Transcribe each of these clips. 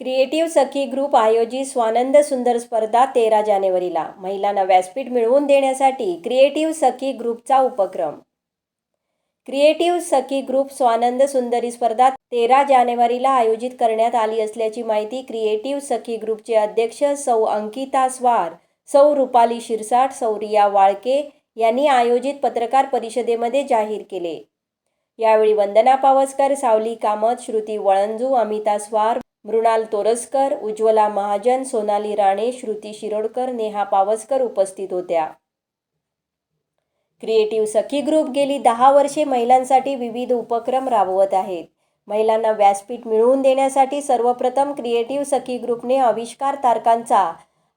Creative सखी group आयोजित स्वानंद सुंदर स्पर्धा तेरा जानेवारीला. महिलांना व्यासपीठ मिळवून देण्यासाठी क्रिएटिव्ह सखी ग्रुपचा उपक्रम. क्रिएटिव्ह सखी ग्रुप स्वानंद सुंदरी स्पर्धा तेरा जानेवारीला आयोजित करण्यात आली असल्याची माहिती क्रिएटिव्ह सखी ग्रुपचे अध्यक्ष सौ अंकिता स्वार सौ रुपाली शिरसाट सौ रिया वाळके यांनी आयोजित पत्रकार परिषदेमध्ये जाहीर केले. यावेळी वंदना पावसकर सावली कामत श्रुती वळंजू अमिता स्वार मृणाल तोरसकर उज्ज्वला महाजन सोनाली राणे श्रुती शिरोडकर नेहा पावसकर उपस्थित होत्या. क्रिएटिव्ह सखी ग्रुप गेली दहा वर्षे महिलांसाठी विविध उपक्रम राबवत आहेत. महिलांना व्यासपीठ मिळवून देण्यासाठी सर्वप्रथम क्रिएटिव्ह सखी ग्रुपने आविष्कार तारकांचा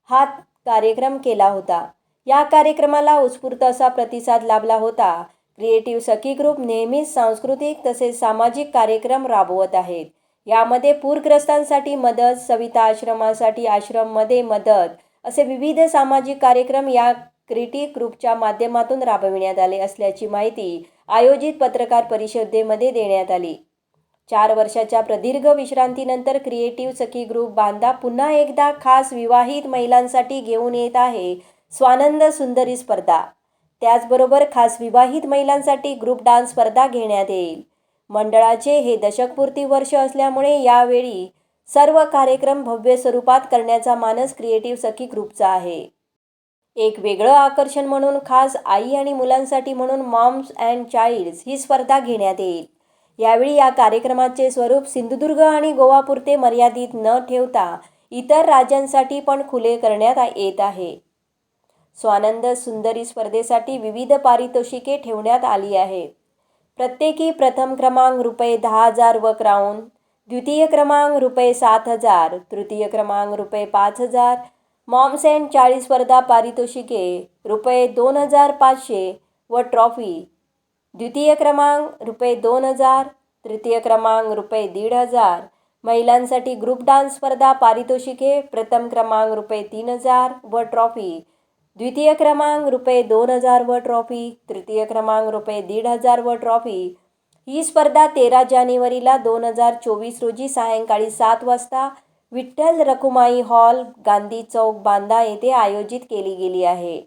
हा कार्यक्रम केला होता. या कार्यक्रमाला उत्स्फूर्त असा प्रतिसाद लाभला होता. क्रिएटिव्ह सखी ग्रुप नेहमीच सांस्कृतिक तसेच सामाजिक कार्यक्रम राबवत आहेत. यामध्ये पूरग्रस्तांसाठी मदत सविता आश्रमासाठी आश्रममध्ये मदत असे विविध सामाजिक कार्यक्रम या क्रिटी ग्रुपच्या माध्यमातून राबविण्यात आले असल्याची माहिती आयोजित पत्रकार परिषदेमध्ये देण्यात आली. चार वर्षाच्या प्रदीर्घ विश्रांतीनंतर क्रिएटिव्ह सखी ग्रुप बांधा पुन्हा एकदा खास विवाहित महिलांसाठी घेऊन येत आहे स्वानंद सुंदरी स्पर्धा. त्याचबरोबर खास विवाहित महिलांसाठी ग्रुप डान्स स्पर्धा घेण्यात येईल. मंडळाचे हे दशकपूर्ती वर्ष असल्यामुळे यावेळी सर्व कार्यक्रम भव्य स्वरूपात करण्याचा मानस क्रिएटिव्ह सखी ग्रुपचा आहे. एक वेगळं आकर्षण म्हणून खास आई आणि मुलांसाठी म्हणून मॉम्स अँड चाइल्ड्स ही स्पर्धा घेण्यात येईल. यावेळी या कार्यक्रमाचे स्वरूप सिंधुदुर्ग आणि गोवापुरते मर्यादित न ठेवता इतर राज्यांसाठी पण खुले करण्यात येत आहे. स्वानंद सुंदरी स्पर्धेसाठी विविध पारितोषिके ठेवण्यात आली आहेत प्रत्येकी प्रथम क्रमांक रुपये दहा हजार व क्राऊन द्वितीय क्रमांक रुपये सात हजार तृतीय क्रमांक रुपये पाच हजार मॉम्स अँड चाळीस स्पर्धा पारितोषिके रुपये दोन हजार पाचशे व ट्रॉफी द्वितीय क्रमांक रुपये दोन हजार तृतीय क्रमांक रुपये दीड हजार महिलांसाठी ग्रुप डान्स स्पर्धा पारितोषिके प्रथम क्रमांक रुपये तीन हजार व ट्रॉफी द्वितीय क्रमांक रुपये दोन हजार व ट्रॉफी तृतीय क्रमांक रुपये दीड हजार व ट्रॉफी. ही स्पर्धा तेरा जानेवारीला दोन हजार चोवीस रोजी सायंकाळी सात वाजता विठ्ठल रखुमाई हॉल गांधी चौक बांदा येथे आयोजित केली गेली आहे.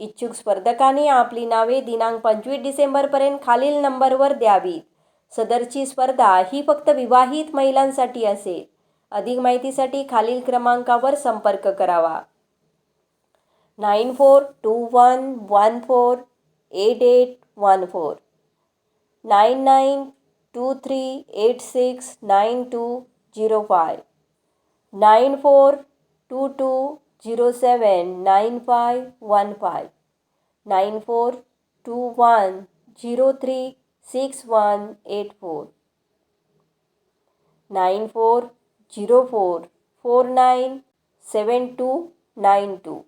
इच्छुक स्पर्धकांनी आपली नावे दिनांक पंचवीस डिसेंबरपर्यंत खालील नंबरवर द्यावीत. सदरची स्पर्धा ही फक्त विवाहित महिलांसाठी असेल. अधिक माहितीसाठी खालील क्रमांकावर संपर्क करावा. nine four two one one four eight eight one four. nine nine two three eight six nine two zero five. nine four two two zero seven nine five one five. nine four two one zero three six one eight four. nine four zero four four nine seven two nine two.